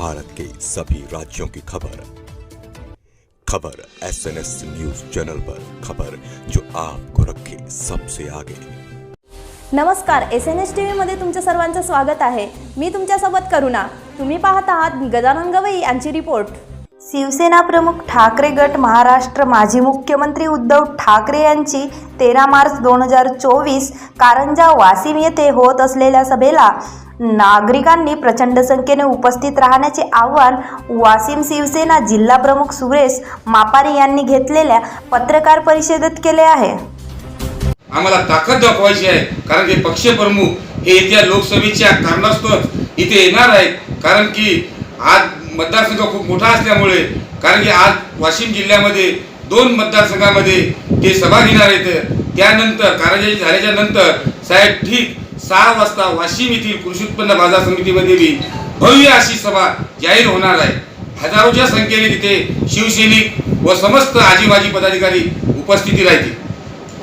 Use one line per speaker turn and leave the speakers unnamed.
भारत के सभी राज्यों की खबर। खबर S N S news channel पर खबर जो आपको रखे सबसे आगे।
नमस्कार एस एन एस टी व्हीमध्ये तुमच्या सर्वांचं स्वागत आहे. मी तुमच्यासोबत करुणा. तुम्ही पाहत आहात गजानन गवई यांची रिपोर्ट. शिवसेना प्रमुख ठाकरे गट महाराष्ट्र माजी मुख्यमंत्री उद्धव ठाकरे यांची तेरा मार्च दोन हजार चोवीस कारंजा वाशिम येथे होत असलेल्या सभेला नागरिकांनी प्रचंड संख्येने उपस्थित राहण्याचे आवाहन वाशिम शिवसेना जिल्हा प्रमुख सुरेश मापारी यांनी घेतलेल्या पत्रकार परिषदेत केले आहे.
आम्हाला ताकद दाखवायची आहे कारण की पक्षप्रमुख हे येत्या लोकसभेच्या कारणास्तव इथे येणार आहेत. कारण की आज मतदारसंघ खूप मोठा असल्यामुळे कारण की आज वाशिम जिल्ह्यामध्ये दोन मतदारसंघामध्ये ते सभा घेणार आहेत. त्यानंतर कारंजाची झाल्याच्यानंतर साहेब ठीक सहा वाजता वाशिम येथील कृषी उत्पन्न बाजार समितीमध्ये भव्य अशी सभा जाहीर होणार आहे. हजारोच्या संख्येने तिथे शिवसैनिक व समस्त आजीबाजी पदाधिकारी उपस्थिती राहतील.